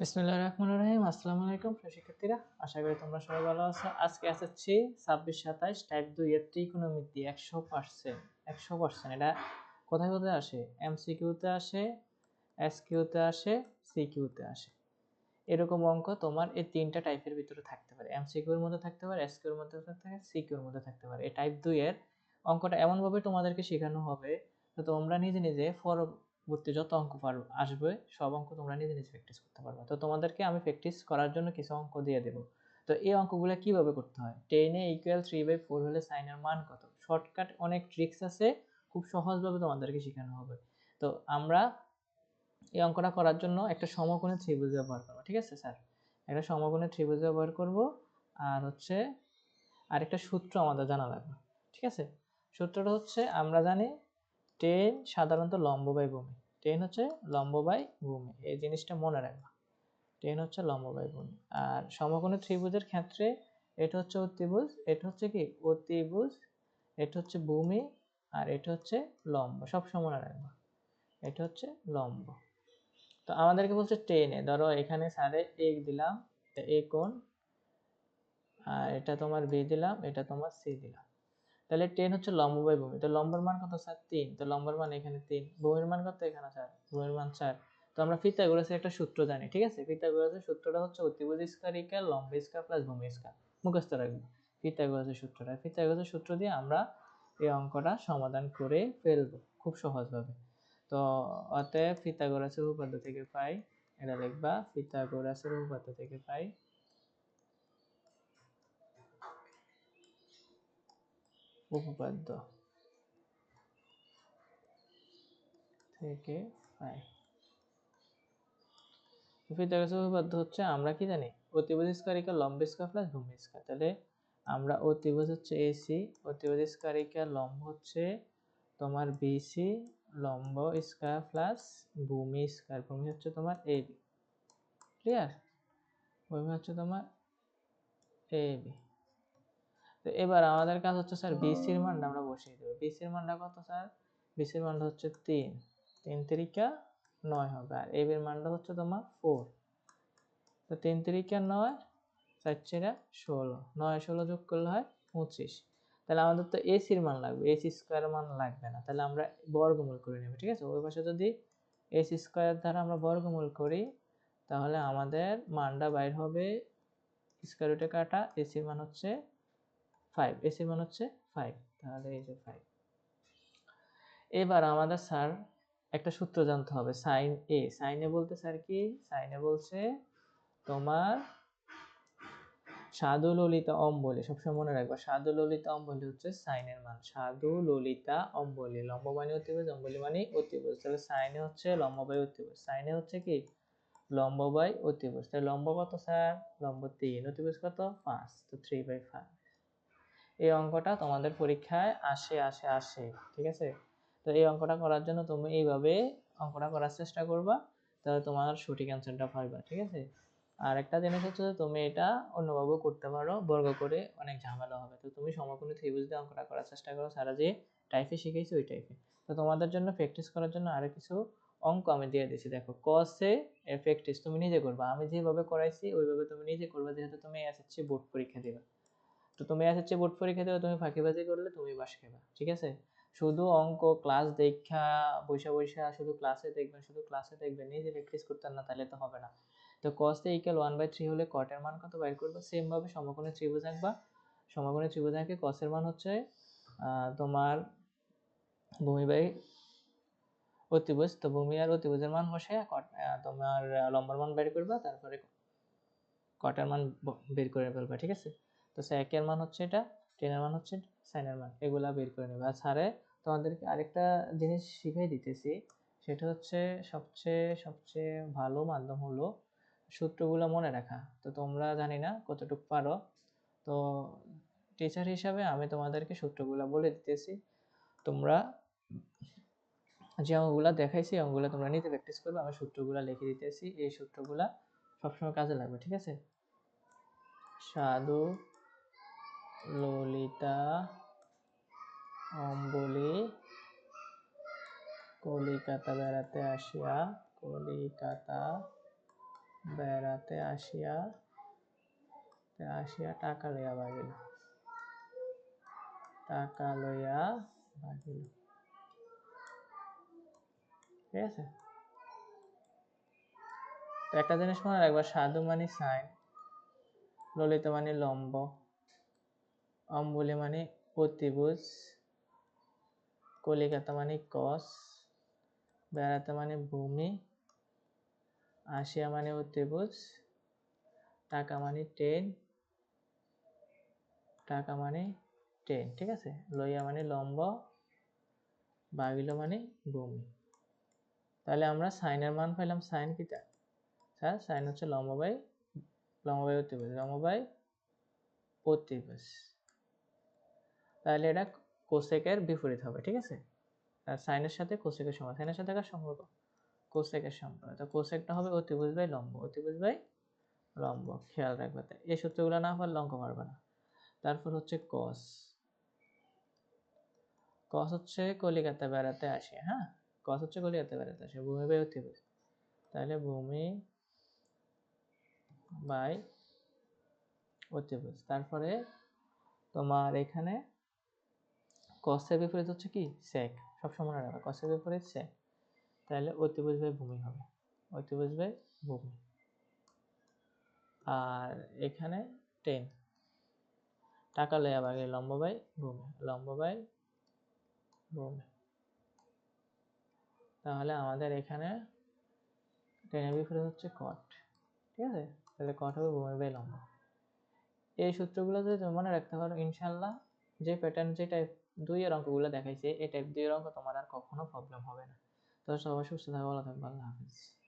বিসমিল্লাহির রহমানির রহিম। আসসালামু আলাইকুম শিক্ষার্থীরা। আশা করি তোমরা সবাই ভালো আছো। আজকে আসছি ছাব্বিশ সাতাইশ টাইপ দুই এর ত্রিকোণমিতি একশো পার্সেন্ট একশো পার্সেন্ট এটা কোথায় কোথায় আসে? এমসিকিউতে আসে এসকিউতে আসে সিকিউতে আসে। এরকম অঙ্ক তোমার এই তিনটা টাইপের ভিতরে থাকতে পারে। এমসিকিউর মধ্যে থাকতে পারে এসকিউর মধ্যে থাকতে পারে সিকিউর মধ্যে থাকতে পারে। এই টাইপ দুই এর অঙ্কটা এমনভাবে তোমাদেরকে শেখানো হবে তো তোমরা নিজে নিজে ফর পরবর্তী যত অঙ্ক পারবে আসবে, সব অঙ্ক তোমরা নিজে নিজে প্র্যাকটিস করতে পারবে। তো তোমাদেরকে আমি প্র্যাকটিস করার জন্য কিছু অঙ্ক দিয়ে দেবো। তো এই অঙ্কগুলো কীভাবে করতে হয়? টেনে ইকুয়াল থ্রি বাই ফোর হলে সাইনের মান কত? শর্টকাট অনেক ট্রিক্স আছে, খুব সহজভাবে তোমাদেরকে শেখানো হবে। তো আমরা এই অঙ্কটা করার জন্য একটা সমকোণে ত্রিভুজ ব্যবহার করব, ঠিক আছে স্যার? একটা সমকোণে ত্রিভুজ ব্যবহার করব, আর হচ্ছে আরেকটা সূত্র আমাদের জানা লাগবে, ঠিক আছে? সূত্রটা হচ্ছে, আমরা জানি টেন সাধারণত লম্ব বাই ভূমি। টেন হচ্ছে লম্ব বাই ভূমি। এই জিনিসটা মনে রাখবা। টেন হচ্ছে লম্ব বাই ভূমি। আর সমকোণী ত্রিভুজের ক্ষেত্রে এটা হচ্ছে অতিভুজ, এটা হচ্ছে কি? অতিভুজ, এটা হচ্ছে ভূমি, আর এটা হচ্ছে লম্ব। সব মনে রাখবা, এটা হচ্ছে লম্ব। তো আমাদেরকে বলছে টেনে ধরো এখানে সাড়ে এক দিলাম এ কোণ, আর এটা তোমার বি দিলাম, এটা তোমার সি দিলাম। তাহলে টেন হচ্ছে লম্ব বাই ভূমি তো লম্বর মান কত স্যার তিন। তো লম্বর মান এখানে তিন। ভূমির মান কত এখানে চার ভূমির মান চার। তো আমরা ফিতাগোরাসের একটা সূত্র জানি, ঠিক আছে? ফিতাগোরাসের সূত্রটা হচ্ছে অতিভুজ স্কয়ার ইকুয়াল লম্ব স্কয়ার প্লাস ভূমি স্কয়ার। মুখস্থ রাখব। ফিতাগোরাসের সূত্রটা। ফিতাগোরাসের সূত্র দিয়ে আমরা এই অঙ্কটা সমাধান করে ফেলব খুব সহজভাবে। তো অতএব ফিতাগোরাসের উপপাদ্য থেকে পাই, এটা লিখবা ফিতাগোরাসের উপপাদ্য থেকে পাই উপপাদ্য। থেকে পাই ফিতাগোরাসের উপপাদ্য হচ্ছে, আমরা কি জানি? অতিভুজ স্কয়ার ইকুয়াল লম্ব স্কয়ার প্লাস ভূমি স্কয়ার তাহলে আমরা অতিভুজ হচ্ছে এসি অতিভুজ স্কয়ার লম্ব হচ্ছে তোমার বিসি লম্ব স্কয়ার প্লাস ভূমি স্কয়ার ভূমি হচ্ছে তোমার এবি ক্লিয়ার ভূমি হচ্ছে তোমার এবি তো এবার আমাদের কাজ হচ্ছে, স্যার বিসির মানটা আমরা বসিয়ে দেবো। বিসির মানটা কত, স্যার? বিসির মানটা হচ্ছে তিন। তিন তিরিকা নয় হবে। আর এবির মানটা হচ্ছে তোমার ফোর তো তিন তিরিকা নয়, চার চেরা ষোলো। নয় ষোলো যোগ করলে হয় পঁচিশ। তাহলে আমাদের তো এসির মান লাগবে। এসি স্কোয়ার মান লাগবে না। তাহলে আমরা বর্গমূল করে নেব, ঠিক আছে? ওই পাশে যদি এসি স্কোয়ার দ্বারা আমরা বর্গমূল করি, তাহলে আমাদের মানটা বাইর হবে স্কোয়ার রুটে কাটা এসির মান হচ্ছে ফাইভ এসির মান হচ্ছে ফাইভ তাহলে এই যে ফাইভ এবার আমাদের স্যার একটা সূত্র জানতে হবে সাইন এ সাইনে বলতে স্যার কি? সাইনে বলছে তোমার সাধু ললিতা অম্বলি। সবসময় মনে রাখবা সাধু ললিতা অম্বলি হচ্ছে সাইনের মান। সাধু ললিতা অম্বলি। লম্ব মানে অতিভুজ, অম্বলি মানে অতিভুজ। তাহলে সাইনে হচ্ছে লম্ব বাই অতিভুজ সাইনে হচ্ছে কি? লম্ব বাই অতিভুজ। তাহলে লম্ব কত স্যার? লম্ব তিন। অতিভুজ কত? পাঁচ। তো থ্রি বাই ফাইভ এই অঙ্কটা তোমাদের পরীক্ষায় আসে আসে আসে, ঠিক আছে? তো এই অঙ্কটা করার জন্য তুমি এইভাবে অঙ্কটা করার চেষ্টা করবা, তাহলে তোমার সঠিক অ্যান্সারটা পাইবা, ঠিক আছে? আর একটা জিনিস হচ্ছে তুমি এটা অন্যভাবেও করতে পারো, বর্গ করে অনেক ঝামেলা হবে। তো তুমি সমকোণী ত্রিভুজ দিয়ে অঙ্কটা করার চেষ্টা করো, সারা যে টাইপে শিখেছি ওই টাইপে তো তোমাদের জন্য প্র্যাকটিস করার জন্য আরও কিছু অঙ্ক আমি দিয়ে দিয়েছি দেখো কসে প্র্যাকটিস তুমি নিজে করবা। আমি যেভাবে করাইছি, ওইভাবে তুমি নিজে করবে, যেহেতু তুমি এসএসসি বোর্ড পরীক্ষা দিবা। তো তুমি এসএসসি বোর্ড পরীক্ষা দেবে, তুমি ফাঁকিবাজি করলে তুমি বাস খেবা ঠিক আছে? শুধু অঙ্ক ক্লাস দেখা বৈশা বৈশা শুধু ক্লাসে দেখবেন, শুধু ক্লাসে দেখবেন, নিজে প্র্যাকটিস করতেন না তাহলে তো হবে না। তো cos A equal one by three হলে কটের মান কত বাইর করবে? সেমভাবে সমকোণী ত্রিভুজ আঁকবা। সমকোণী ত্রিভুজ আঁকে কসের মান হচ্ছে তোমার ভূমি বাই অতিভুজ। তো ভূমি আর অতিভুজের মান বসে তোমার লম্বার মান বের করবা, তারপরে কটের মান বের করে ফেলবা, ঠিক আছে? তো সেকের মান হচ্ছে এটা টেনের মান হচ্ছে সাইনের মান, এগুলা বের করে নেবে। আর স্যারে তোমাদেরকে আরেকটা জিনিস শিখাই দিতেছি, সেটা হচ্ছে সবচেয়ে সবচেয়ে ভালো মাধ্যম হলো সূত্রগুলো মনে রাখা। তো তোমরা জানি না কতটুকু পারো। তো টিচার হিসাবে আমি তোমাদেরকে সূত্রগুলো বলে দিতেছি। তোমরা যে অঙ্কগুলো দেখাইছি অঙ্কগুলো তোমরা নিতে প্র্যাকটিস করবে, আমি সূত্রগুলো লিখে দিতেছি, এই সূত্রগুলো সবসময় কাজে লাগবে, ঠিক আছে? সাধু ললিতা অম্বলি কলিকাতা বেড়াতে আসিয়া, কলিকাতা বেড়াতে আসিয়া আসিয়া টাকা লইয়া ভাগিল টাকা লইয়া ভাগিল ঠিক আছে? একটা জিনিস মনে রাখবা, সাধু মানে সাইন, ললিত মানে লম্ব। অম্বুলি মানে অতিভুজ কলিকাতা মানে কস, বেড়াতে মানে ভূমি, আসিয়া মানে অতিভুজ টাকা মানে ট্রেন টাকা মানে ট্রেন, ঠিক আছে? লইয়া মানে লম্ব বাগিল মানে ভূমি। তাহলে আমরা সাইনের মান পাইলাম সাইন কিটা স্যার সাইন হচ্ছে লম্ব বাই লম্ব বাই অতিভুজ, লম্ব বাই অতিভুজ তাহলে এটা কোসেকের বিপরীত হবে, ঠিক আছে? আর সাইনের সাথে কোসেকের সমান সাইনের সাথে কার সম্পর্ক? কোসেকের সম্পর্ক। তো কোসেকটা হবে অতিভুজ বাই লম্ব, অতিভুজ বাই লম্ব, খেয়াল রাখবে এই সূত্রগুলো না পারলে অঙ্ক পারবে না। তারপর হচ্ছে কস কস হচ্ছে কলিকাতা বেড়াতে আসে হ্যাঁ? কস হচ্ছে কলিকাতা বেড়াতে আসে, ভূমি বাই অতিভুজ। তাহলে ভূমি বাই অতিভুজ। তারপরে তোমার এখানে কসের বিপরীত হচ্ছে কি? সেক সবসময় মনে রাখবে কসের বিপরীত সেক তাহলে অতিভুজ বাই ভূমি হবে। অতিভুজ বাই ভূমি। আর এখানে টেন টাকা লইয়া ভাগে লম্ব বাই ভূমি লম্ব বাই ভূমি। তাহলে আমাদের এখানে টেনের বিপরীত হচ্ছে কট ঠিক আছে? তাহলে কট হবে ভূমি বাই লম্ব। এই সূত্রগুলো যদি মনে রাখতে পারো ইনশাল্লাহ যে প্যাটার্ন যে টাইপ দুই এর অঙ্কগুলো দেখাইছে এই টাইপ দুই এর অঙ্ক তোমার আর কখনো প্রবলেম হবে না। তো সবাই সুস্থ থাকো, ভালো থাকবে আল্লাহ হাফিজ।